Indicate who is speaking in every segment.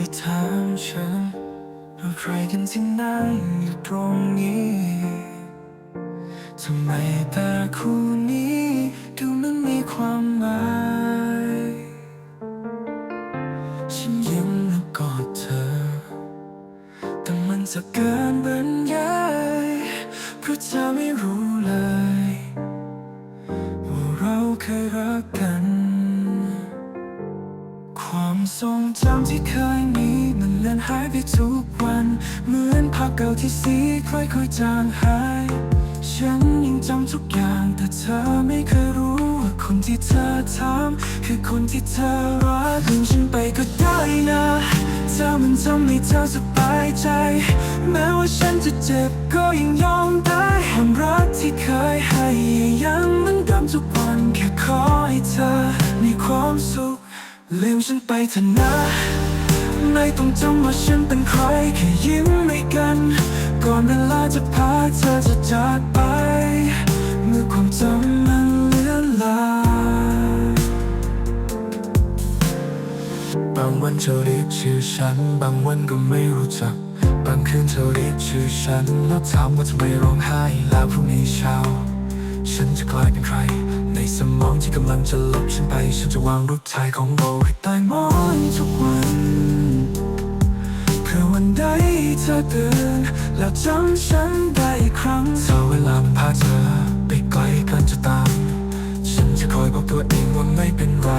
Speaker 1: ที่ถามฉันว่าใครกันที่นั่งอยู่ตรงนี้ทำไมแต่คู่นี้ดูมันมีความหมายฉันยิ้มแล้วกอดเธอ แต่มันจะเกินบรรยายเพราะเธอไม่รู้เลย ว่าเราเคยรักกัน ทรงจำที่เคยมีมันเลือนหายไปทุกวัน เหมือนภาพเก่าที่สีค่อยๆจางหาย ฉันยังจำทุกอย่างแต่เธอไม่เคยรู้ว่าคนที่เธอถามคือคนที่เธอรักลืมฉันไปก็ได้นะเธอมันทำให้เธอสบายใจ แม้ว่าฉันจะเจ็บก็ยังยอมได้ความรักที่เคยให้ยังมือนดิมทุกวันแค่ขอให้เธอมีความสุข ลืมฉันไปเถอะนะไม่ต้องจำว่าฉันเป็นใคร แค่ยิ้มให้กัน ก่อนเวลาจะพาเธอจะจากไป เมื่อความจำมันเลือนลางบางวันเธอเรียกชื่อฉัน บางวันก็ไม่รู้จัก บางคืนเธอเรียกชื่อฉัน แล้วถามว่าทำไมร้องไห้แล้วพรุ่งนี้เช้า ฉันจะกลายเป็นใคร กำลังจะลบฉันไป ฉันจะวางรูปถ่ายของเราให้ใต้หมอนทุกวันเพื่อวันใดเธอตื่นแล้วจำฉันได้อีกครั้งถ้าเวลามันพาเธอไปไกลเกินจะตาม ฉันจะคอยบอกตัวเองว่าไม่เป็นไร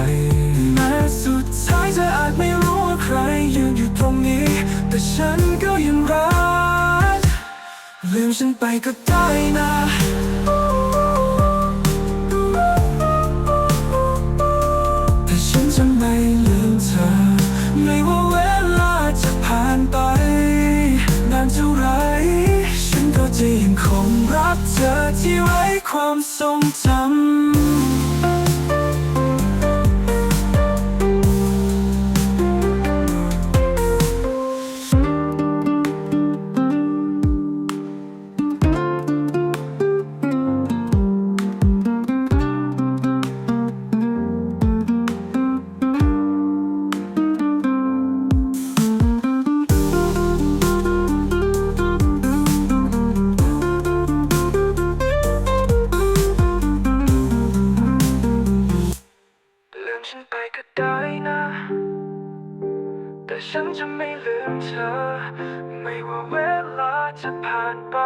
Speaker 1: แม้สุดท้ายเธออาจไม่รู้ว่าใครยืนอยู่ตรงนี้ แต่ฉันก็ยังรักลืมฉันไปก็ได้นะ เธอที่ไว้ความทรงจำ ฉันจะไม่ลืมเธอ ไม่ว่าเวลาจะผ่านไป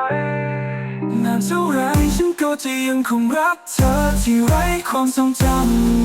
Speaker 1: นานเท่าไรฉันก็จะยังคงรักเธอที่ไร้ความทรงจำ